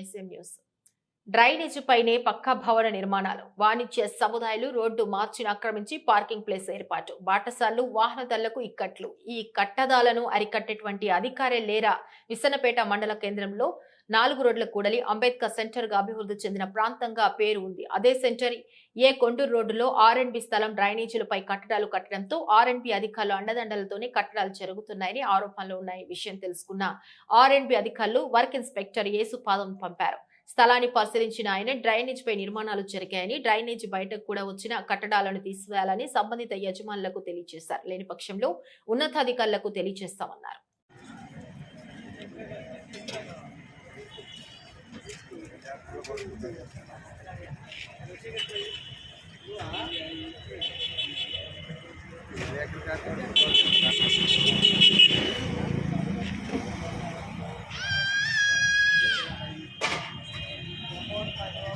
ISM News. Drainage పైనే పక్కా భవన నిర్మాణాలు వాణిజ్య సముదాయాలు రోడ్డు మార్చిని ఆక్రమించి పార్కింగ్ ప్లేస్ ఏర్పాటు బాటసార్లు వాహనదారులకు ఇక్కట్లు. ఈ కట్టదాలను అరికట్టేటువంటి అధికారే లేరా? విసనపేట మండల కేంద్రంలో నాలుగు రోడ్ల కూడలి అంబేద్కర్ సెంటర్గా అభివృద్ధి చెందిన ప్రాంతంగా పేరు ఉంది. అదే సెంటర్ ఏ కొండూరు రోడ్డులో ఆర్ బి స్థలం డ్రైనేజీలపై కట్టడాలు కట్టడంతో ఆర్ బి అధికారులు అండదండలతోనే కట్టడాలు జరుగుతున్నాయని ఆరోపణలు ఉన్నాయి. విషయం తెలుసుకున్న ఆర్ అధికారులు వర్క్ ఇన్స్పెక్టర్ యేసుపాదం పంపారు. స్థలాన్ని పరిశీలించిన ఆయన డ్రైనేజీపై నిర్మాణాలు జరిగాయని డ్రైనేజ్ బయటకు కూడా వచ్చిన కట్టడాలను తీసివేయాలని సంబంధిత యజమానులకు తెలియజేశారు లేని పక్షంలో ఉన్నతాధికారులకు తెలియజేస్తామన్నారు